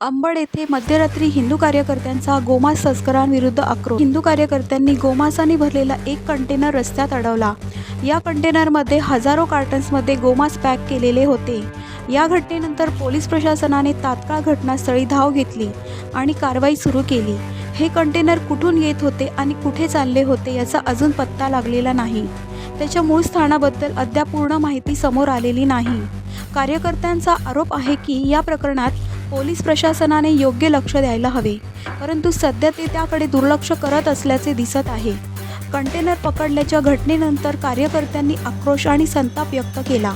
अंबड येथे मध्यरात्री हिंदू कार्यकर्त्यांचा गोमांस तस्करांविरुद्ध आक्रोश. हिंदू कार्यकर्त्यांनी गोमांसाने भरलेला एक कंटेनर रस्त्यात अडवला. या कंटेनरमध्ये हजारो कार्टन्समध्ये गोमांस पॅक केलेले होते. या घटनेनंतर पोलीस प्रशासनाने तात्काळ घटनास्थळी धाव घेतली आणि कारवाई सुरू केली. हे कंटेनर कुठून येत होते आणि कुठे चालले होते याचा अजून पत्ता लागलेला नाही. त्याच्या मूळ स्थानाबद्दल अद्याप पूर्ण माहिती समोर आलेली नाही. कार्यकर्त्यांचा आरोप आहे की या प्रकरणात पोलीस प्रशासनाने योग्य लक्ष द्यायला हवे. परंतु सध्या ते त्याकडे दुर्लक्ष करत असल्याचे दिसत आहे. कंटेनर पकडल्याच्या घटनेनंतर कार्यकर्त्यांनी आक्रोश आणि संताप व्यक्त केला.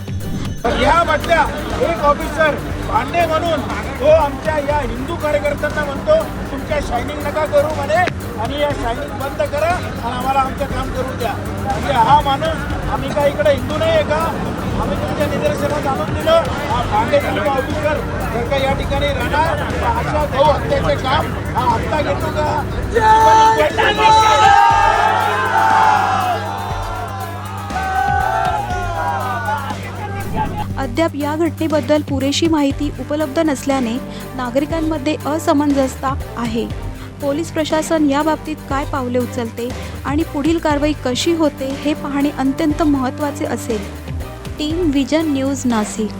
यामधल्या एक ऑफिसर पांडे म्हणून तो आमच्या या हिंदू कार्यकर्त्यांना म्हणतो तुमच्या शायनिंग नका करू म्हणे आणि या शायनिंग बंद करा आणि आम्हाला आमचं काम करू द्या. म्हणजे हा माणूस आम्ही काय इकडे हिंदू नाही आहे का? आम्ही तुमच्या निदर्शनात आणून दिलं ऑफिसर जर का या ठिकाणी राहणार अशा भाऊ हत्याचे काम हा हत्ता घेतो का अद्याप या घटनेबद्दल पुरेशी माहिती उपलब्ध नसल्याने नागरिकांमध्ये असमंजसता आहे. पोलीस प्रशासन याबाबतीत काय पावले उचलते आणि पुढील कारवाई कशी होते हे पाहणे अत्यंत महत्त्वाचे असेल. Team vision news Nashik.